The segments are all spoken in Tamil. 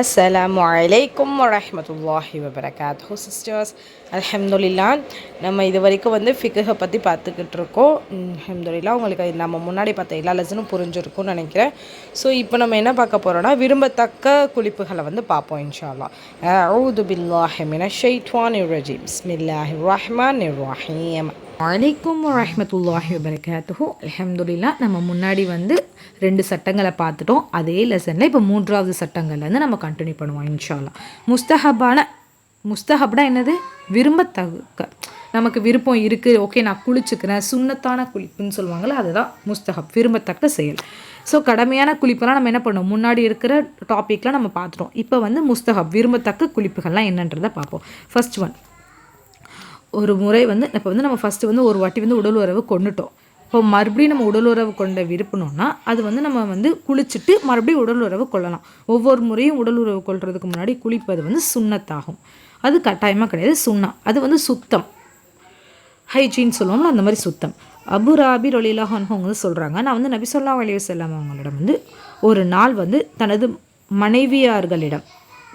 அஸ்ஸலாமு அலைக்கும் வரஹ்மத்துல்லாஹி வபரகாத்து சிஸ்டர்ஸ் அலமதுல்லா நம்ம இது வரைக்கும் வந்து ஃபிகை பற்றி பார்த்துக்கிட்டு இருக்கோம். அலமதுல்லா உங்களுக்கு நம்ம முன்னாடி பார்த்த எல்லா லெசனும் புரிஞ்சிருக்கும்னு நினைக்கிறேன். ஸோ இப்போ நம்ம என்ன பார்க்க போகிறோம்னா விரும்பத்தக்க குளிப்புகளை வந்து பார்ப்போம் இன்ஷால்லா அவுது பில்லாஹி ஷெய்ட்வான் ஷைத்வான் ரஜீம் பிஸ்மில்லாஹி ரஹ்மான் ரஹீம் வலைக்கும் வரமத்துல்லாஹி வரகாத்துஹோ அலமதுல்லா நம்ம முன்னாடி வந்து ரெண்டு சட்டங்களை பார்த்துட்டோம். அதே லெசனில் இப்போ மூன்றாவது சட்டங்கள்லேருந்து நம்ம கண்டினியூ பண்ணுவோம் இன்ஷால்லாம் முஸ்தஹபான முஸ்தஹப்னா என்னது? விரும்பத்தக்க நமக்கு விருப்பம் இருக்குது ஓகே நான் குளிச்சுக்கிறேன் சுண்ணத்தான குளிப்புன்னு சொல்லுவாங்கள்ல அதுதான் முஸ்தஹப் விரும்பத்தக்க செயல். ஸோ கடமையான குளிப்பெல்லாம் நம்ம என்ன பண்ணுவோம்? முன்னாடி இருக்கிற டாப்பிக்லாம் நம்ம பார்த்துட்டோம். இப்போ வந்து முஸ்தஹப் விரும்பத்தக்க குளிப்புகள்லாம் என்னன்றதை பார்ப்போம். ஃபர்ஸ்ட் ஒன் ஒரு முறை வந்து இப்போ வந்து நம்ம ஃபஸ்ட்டு வந்து ஒரு வாட்டி வந்து உடல் உறவு கொண்டுட்டோம். இப்போ மறுபடியும் நம்ம உடல் உறவு கொண்ட விருப்பணும்னா அது வந்து நம்ம வந்து குளிச்சுட்டு மறுபடியும் உடல் உறவு கொள்ளலாம். ஒவ்வொரு முறையும் உடல் உறவு கொள்றதுக்கு முன்னாடி குளிப்பது வந்து சுண்ணத்தாகும். அது கட்டாயமாக கிடையாது சுண்ணா. அது வந்து சுத்தம். ஹைஜீன் சொல்லுவோம்ல அந்த மாதிரி சுத்தம். அபுராபி ரொலிலாஹன்ஹோ அவங்க வந்து சொல்கிறாங்க நான் வந்து நபி சொல்லா அலி அவங்களிடம் வந்து ஒரு நாள் வந்து தனது மனைவியார்களிடம்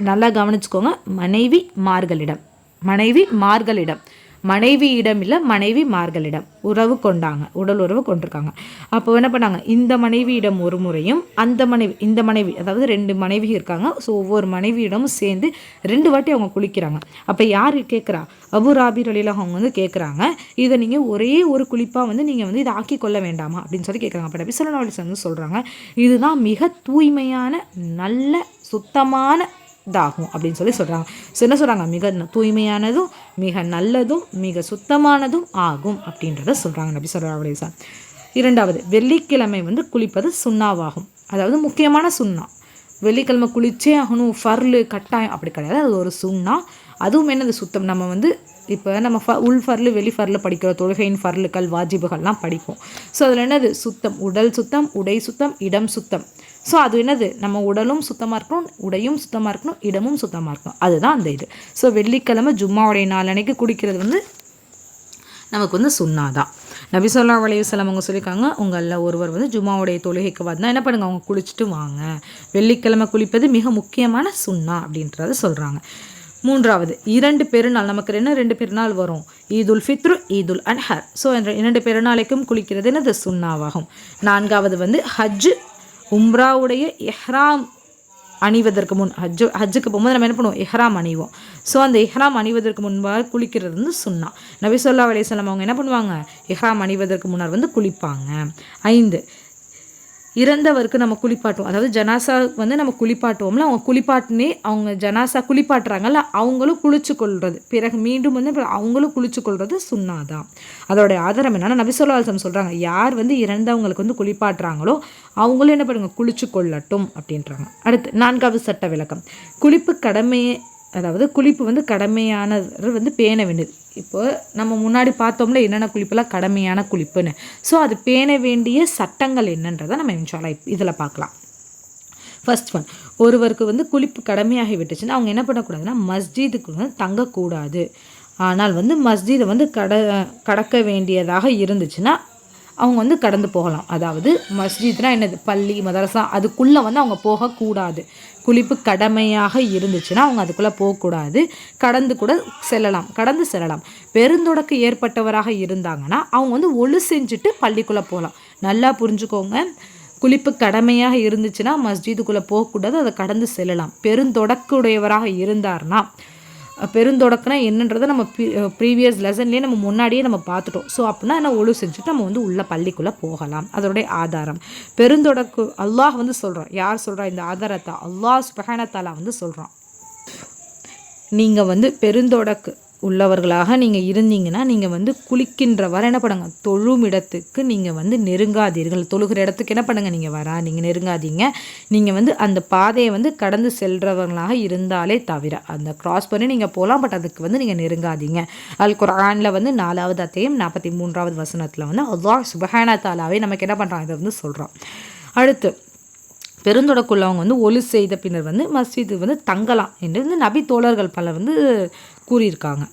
நல்லா கவனிச்சுக்கோங்க மனைவி மார்களிடம் மனைவி மார்களிடம். மனைவியிடம் இல்லை மனைவி மார்களிடம். உறவு கொண்டாங்க உடல் உறவு கொண்டிருக்காங்க. அப்போ என்ன பண்ணாங்க? இந்த மனைவியிடம் ஒரு முறையும் அந்த மனைவி இந்த மனைவி அதாவது ரெண்டு மனைவி இருக்காங்க. ஸோ ஒவ்வொரு மனைவியிடமும் சேர்ந்து ரெண்டு வாட்டி அவங்க குளிக்கிறாங்க. அப்போ யார் கேட்குறா அபு ராபி அவங்க வந்து கேட்குறாங்க இதை நீங்கள் ஒரே ஒரு குளிப்பாக வந்து நீங்கள் வந்து இதை ஆக்கி கொள்ள வேண்டாமா? அப்படின்னு சொல்லி கேட்குறாங்க அப்போ நபி சொல்லா வந்து சொல்கிறாங்க இதுதான் மிக தூய்மையான நல்ல சுத்தமான இதாகும் அப்படின்னு சொல்லி சொல்கிறாங்க ஸோ என்ன சொல்கிறாங்க மிக தூய்மையானதும் மிக நல்லதும் மிக சுத்தமானதும் ஆகும் அப்படின்றத சொல்கிறாங்க நபி சொல்கிறா சார் இரண்டாவது வெள்ளிக்கிழமை வந்து குளிப்பது சுண்ணாவாகும். அதாவது முக்கியமான சுண்ணா. வெள்ளிக்கிழமை குளிச்சே ஆகணும் ஃபர்லு கட்டாயம் அப்படி கிடையாது. அது ஒரு சுண்ணா. அதுவும் என்னது சுத்தம்? நம்ம வந்து இப்போ நம்ம ஃப உள் ஃபர்லு வெளி ஃபர்லு படிக்கிற தொழுகையின் ஃபர்லுக்கள் வாஜிபுகள்லாம் படிப்போம். ஸோ அதில் என்னது? சுத்தம் உடல் சுத்தம் உடை சுத்தம் இடம் சுத்தம். ஸோ அது என்னது? நம்ம உடலும் சுத்தமாக இருக்கணும் உடையும் சுத்தமாக இருக்கணும் இடமும் சுத்தமாக இருக்கணும். அதுதான் அந்த இது. ஸோ வெள்ளிக்கிழமை ஜும்மாவுடைய நாளன்னைக்கு குடிக்கிறது வந்து நமக்கு வந்து சுண்ணாதான் நபி சொல்லா வலையுசலம் அவங்க சொல்லியிருக்காங்க உங்களில் ஒருவர் வந்து ஜும்மாவுடைய தொழுகைக்கு வந்தால் என்ன பண்ணுங்கள் அவங்க குளிச்சுட்டு வாங்க. வெள்ளிக்கிழமை குளிப்பது மிக முக்கியமான சுண்ணா அப்படின்றத சொல்கிறாங்க மூன்றாவது இரண்டு பெருநாள் நமக்கு என்ன ரெண்டு பெருநாள் வரும்? ஈதுல் ஃபித்ரு ஈதுல் அன்ஹர் ஸோ இரண்டு பெருநாளைக்கும் குளிக்கிறது என்னது? சுண்ணாவாகும் நான்காவது வந்து ஹஜ்ஜு உம்ராவுடைய எஹ்ராம் அணிவதற்கு முன் ஹஜ்ஜு ஹஜ்ஜுக்கு போகும்போது நம்ம என்ன பண்ணுவோம்? எஹ்ராம் அணிவோம். ஸோ அந்த எஹ்ராம் அணிவதற்கு முன்பாக குளிக்கிறது வந்து சுண்ணா நபி சொல்லா அலையம் அவங்க என்ன பண்ணுவாங்க? எஹ்ராம் அணிவதற்கு முன்னர் வந்து குளிப்பாங்க. ஐந்து இறந்தவருக்கு நம்ம குளிப்பாட்டுவோம். அதாவது ஜனாசா வந்து நம்ம குளிப்பாட்டுவோம்ல அவங்க குளிப்பாட்டினே அவங்க ஜனாசா குளிப்பாட்டுறாங்கல்ல அவங்களும் குளிச்சு கொள்வது பிறகு மீண்டும் வந்து அவங்களும் குளிச்சு கொள்வது சுண்ணாதான் அதோடைய ஆதாரம் என்னன்னா நபிசொல்லாசம் சொல்கிறாங்க யார் வந்து இறந்தவங்களுக்கு வந்து குளிப்பாட்டுறாங்களோ அவங்களும் என்ன பண்ணுங்க குளிச்சு கொள்ளட்டும் அப்படின்றாங்க. அடுத்து நான்காவது சட்ட விளக்கம். குளிப்பு கடமையே அதாவது குளிப்பு வந்து கடமையானது வந்து பேண வேண்டியது. இப்போ நம்ம முன்னாடி பார்த்தோம்ல என்னென்ன குளிப்பெல்லாம் கடமையான குளிப்புன்னு. ஸோ அது பேண வேண்டிய சட்டங்கள் என்னன்றதை நம்ம இன்ஷாலா இதில் பார்க்கலாம். ஃபர்ஸ்ட் ஒன் ஒருவருக்கு வந்து குளிப்பு கடமையாகி விட்டுச்சுன்னா அவங்க என்ன பண்ணக்கூடாதுன்னா மஸ்ஜிதுக்கு வந்து தங்கக்கூடாது. ஆனால் வந்து மஸ்ஜிதை வந்து கட கடக்க வேண்டியதாக இருந்துச்சுன்னா அவங்க வந்து கடந்து போகலாம். அதாவது மஸ்ஜித்னா என்னது? பள்ளி மதரசா அதுக்குள்ளே வந்து அவங்க போகக்கூடாது. குளிப்பு கடமையாக இருந்துச்சுன்னா அவங்க அதுக்குள்ளே போகக்கூடாது. கடந்து கூட செல்லலாம். கடந்து செல்லலாம். பெருந்தொடக்கு ஏற்பட்டவராக இருந்தாங்கன்னா அவங்க வந்து ஒழு செஞ்சுட்டு பள்ளிக்குள்ளே போகலாம். நல்லா புரிஞ்சுக்கோங்க. குளிப்பு கடமையாக இருந்துச்சுன்னா மஸ்ஜிதுக்குள்ளே போகக்கூடாது. அதை கடந்து செல்லலாம். பெருந்தொடக்குடையவராக இருந்தார்னா பெருந்தொடக்குனா என்னன்றதை நம்ம ப்ரீவியஸ் லெசன்லேயே நம்ம முன்னாடியே நம்ம பார்த்துட்டோம். ஸோ அப்படின்னா என்ன ஒழு செஞ்சுட்டு நம்ம வந்து உள்ள பள்ளிக்குள்ளே போகலாம். அதோடைய ஆதாரம். பெருந்தொடக்கு அல்லாஹ் வந்து சொல்கிறோம் யார் சொல்கிறா இந்த ஆதாரத்தை அல்லாஹ் சுபஹானத்தாலா வந்து சொல்கிறான் நீங்கள் வந்து பெருந்தொடக்கு உள்ளவர்களாக நீங்கள் இருந்தீங்கன்னா நீங்கள் வந்து குளிக்கின்ற வர என்ன பண்ணுங்கள் தொழும் இடத்துக்கு நீங்கள் வந்து நெருங்காதீர்கள். தொழுகிற இடத்துக்கு என்ன பண்ணுங்கள் நீங்கள் வரா நீங்கள் நெருங்காதீங்க. நீங்கள் வந்து அந்த பாதையை வந்து கடந்து செல்றவர்களாக இருந்தாலே தவிர அந்த க்ராஸ் பண்ணி நீங்கள் போகலாம் பட் அதுக்கு வந்து நீங்கள் நெருங்காதீங்க. அல் குரானில் வந்து நாலாவது அத்தையும் நாற்பத்தி மூன்றாவது வசனத்தில் வந்து அல்லாஹ் சுபஹானா தாலாவே நமக்கு என்ன பண்ணுறாங்க இதை வந்து சொல்கிறோம் அடுத்து பெருந்தொடக்குள்ளவங்க வந்து ஒலி செய்த பின்னர் வந்து மஸ்ஜிது வந்து தங்கலாம் என்று வந்து நபி தோழர்கள் பலர் வந்து கூறியிருக்காங்க.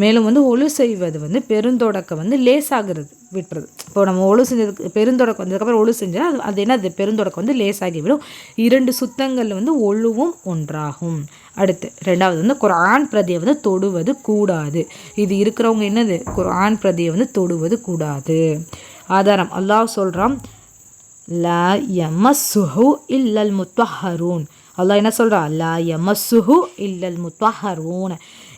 மேலும் வந்து ஒழு செய்வது வந்து பெருந்தொடக்க வந்து லேசாகிறது விட்டுறது. இப்போ நம்ம ஒழு செஞ்சதுக்கு பெருந்தொடக்கம் வந்ததுக்கப்புறம் ஒழு செஞ்சால் அது அது என்னது பெருந்தொடக்கம் வந்து லேசாகிவிடும். இரண்டு சுத்தங்களில் வந்து ஒழுவும் ஒன்றாகும். அடுத்து ரெண்டாவது வந்து குரான் பிரதியை வந்து தொடுவது கூடாது. இது இருக்கிறவங்க என்னது? குரான் பிரதியை வந்து தொடுவது கூடாது. ஆதாரம் அல்லாஹ் சொல்கிறான் லா யமஸ்ஸுஹு இல்லல் முத்தஹரூன் அல்லாஹ் என்ன சொல்கிறா லா யமஸ்ஸுஹு இல்லல் முத்தஹரூன்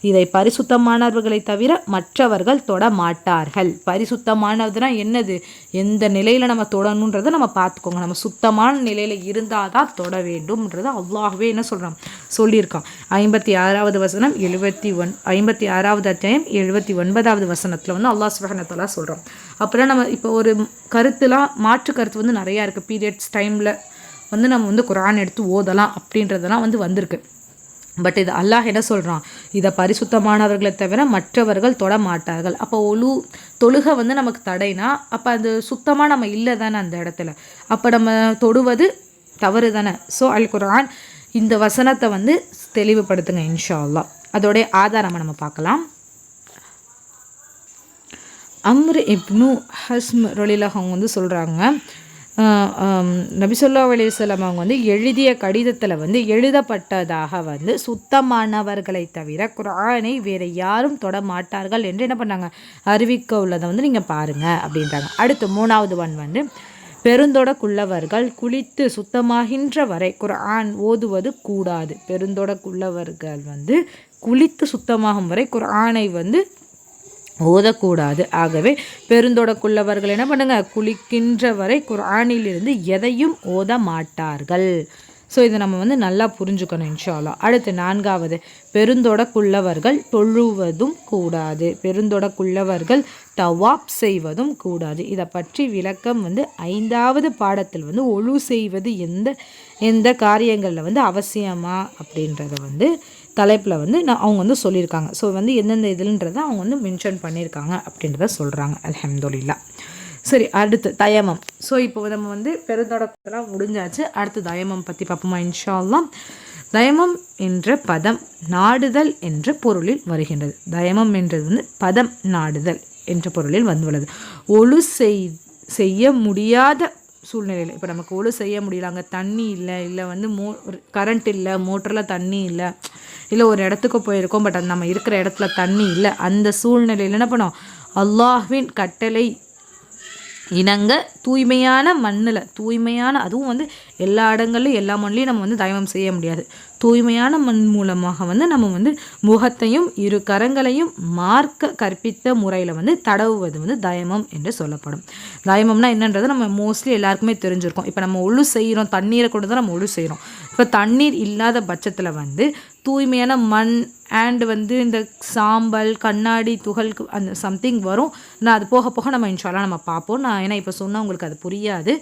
இதை பரிசுத்தமானவர்களை தவிர மற்றவர்கள் தொட மாட்டார்கள் பரிசுத்தமானதுனா என்னது? எந்த நிலையில் நம்ம தொடணுன்றதை நம்ம பார்த்துக்கோங்க. நம்ம சுத்தமான நிலையில் இருந்தால் தான் தொட வேண்டும்ன்றதை அவ்வளாகவே என்ன சொல்கிறான் சொல்லியிருக்கான். ஐம்பத்தி ஆறாவது வசனம் எழுபத்தி ஒன் ஐம்பத்தி ஆறாவது அத்தியாயம் எழுபத்தி ஒன்பதாவது வசனத்தில் வந்து அல்லாஹ் சுபஹனத்தலா சொல்கிறோம் அப்புறம் நம்ம இப்போ ஒரு கருத்துலாம் மாற்று கருத்து வந்து நிறையா இருக்குது பீரியட்ஸ் டைமில் வந்து நம்ம வந்து குரான் எடுத்து ஓதலாம் அப்படின்றதெல்லாம் வந்து வந்திருக்கு. பட் இது அல்லாஹ் என்ன சொல்கிறான் இதை பரிசுத்தமானவர்களை தவிர மற்றவர்கள் தொட மாட்டார்கள். அப்போ ஒழு தொழுகை வந்து நமக்கு தடைனா அப்போ அது சுத்தமாக நம்ம இல்லை தானே அந்த இடத்துல. அப்போ நம்ம தொடுவது தவறு தானே. ஸோ அல் குரான் இந்த வசனத்தை வந்து தெளிவுபடுத்துங்க இன்ஷா அதோடைய ஆதாரமாக நம்ம பார்க்கலாம். அம்ரு இப்னு ஹஸ்ம் ரொலிலா வந்து சொல்கிறாங்க நபிசுல்லா அலிஸ்லாம் அவங்க வந்து எழுதிய கடிதத்தில் வந்து எழுதப்பட்டதாக வந்து சுத்தமானவர்களை தவிர குரானை வேறு யாரும் தொட மாட்டார்கள் என்று என்ன பண்ணாங்க? அறிவிக்க உள்ளதை வந்து நீங்கள் பாருங்கள் அப்படின்றாங்க. அடுத்து மூணாவது ஒன் வந்து பெருந்தொடக்குள்ளவர்கள் குளித்து சுத்தமாகின்ற வரை குரான் ஓதுவது கூடாது. பெருந்தொடக்குள்ளவர்கள் வந்து குளித்து சுத்தமாகும் வரை குரானை வந்து ஓதக்கூடாது. ஆகவே பெருந்தொடக்குள்ளவர்கள் என்ன பண்ணுங்க? குளிக்கின்ற வரை குரானிலிருந்து எதையும் ஓத மாட்டார்கள். ஸோ இதை நம்ம வந்து நல்லா புரிஞ்சுக்கணும் இன்ஷாலா அடுத்து நான்காவது பெருந்தொடக்குள்ளவர்கள் தொழுவதும் கூடாது. பெருந்தொடக்குள்ளவர்கள் தவாப் செய்வதும் கூடாது. இதை பற்றி விளக்கம் வந்து ஐந்தாவது பாடத்தில் வந்து ஒழு செய்வது எந்த எந்த காரியங்களில் வந்து அவசியமா அப்படின்றத வந்து தலைப்பில் வந்து நான் அவங்க வந்து சொல்லியிருக்காங்க. ஸோ வந்து எந்தெந்த இதுன்றதை அவங்க வந்து மென்ஷன் பண்ணியிருக்காங்க அப்படின்றத சொல்கிறாங்க அலமதுல்லா சரி அடுத்து தயமம். ஸோ இப்போ நம்ம வந்து பெருந்தொடக்கத்தெல்லாம் முடிஞ்சாச்சு. அடுத்து தயமம் பற்றி பார்ப்போமா இன்ஷால்லாம் தயமம் என்ற பதம் நாடுதல் என்ற பொருளில் வருகின்றது. தயமம் என்றது வந்து பதம் நாடுதல் என்ற பொருளில் வந்துள்ளது. ஒழு செய் செய்ய முடியாத சூழ்நிலையில். இப்போ நமக்கு ஒழு செய்ய முடியல அங்கே தண்ணி இல்லை இல்லை வந்து மோ கரண்ட் இல்லை மோட்டரில் தண்ணி இல்லை இல்லை ஒரு இடத்துக்கு போயிருக்கோம் பட் அது நம்ம இருக்கிற இடத்துல தண்ணி இல்லை அந்த சூழ்நிலையில் என்ன பண்ணோம்? அல்லாஹ்வின் கட்டளை இணங்க தூய்மையான மண்ணில் தூய்மையான அதுவும் வந்து எல்லா இடங்கள்லையும் எல்லா மண்ணிலையும் நம்ம வந்து தயமம் செய்ய முடியாது. தூய்மையான மண் மூலமாக வந்து நம்ம வந்து முகத்தையும் இரு கரங்களையும் மார்க்க கற்பித்த முறையில் வந்து தடவுவது வந்து தயமம் என்று சொல்லப்படும். தயமம்னா என்னன்றது நம்ம மோஸ்ட்லி எல்லாருக்குமே தெரிஞ்சிருக்கோம். இப்போ நம்ம ஒழு செய்கிறோம் தண்ணீரை கொண்டு தான் நம்ம ஒழு செய்கிறோம் இப்போ தண்ணீர் இல்லாத பட்சத்தில் வந்து தூய்மையான மண் அண்ட் வந்து இந்த சாம்பல் கண்ணாடி துகள்க்கு அந்த சம்திங் வரும். நான் அது போக போக நம்ம இன்ஷால்லாம் நம்ம பார்ப்போம். நான் ஏன்னா இப்போ சொன்னால் உங்களுக்கு அது புரியாது.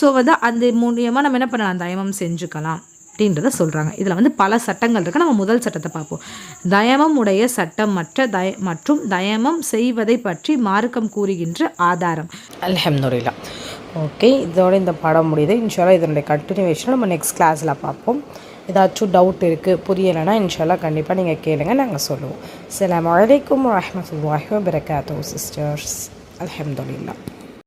ஸோ வந்து அந்த மூலியமாக நம்ம என்ன பண்ணலாம்? தயமம் செஞ்சுக்கலாம் அப்படின்றத சொல்கிறாங்க இதில் வந்து பல சட்டங்கள் இருக்குது நம்ம முதல் சட்டத்தை பார்ப்போம். தயமம் உடைய சட்டம் மற்ற தய மற்றும் தயமம் செய்வதை பற்றி மார்க்கம் கூறுகின்ற ஆதாரம். அலஹம்துல்லா ஓகே இதோட இந்த பாடம் முடியுது. இன்ஷால்லா இதனுடைய கண்டினியூவேஷன் நம்ம நெக்ஸ்ட் கிளாஸில் பார்ப்போம். ஏதாச்சும் டவுட் இருக்குது புரியலைன்னா இன்ஷால்லா கண்டிப்பாக நீங்கள் கேளுங்க நாங்கள் சொல்லுவோம். அஸ்ஸலாமு அலைக்கும் வரஹ்மத்துல்லாஹி வபரகாத்துஹு சிஸ்டர்ஸ் அல்ஹம்துலில்லா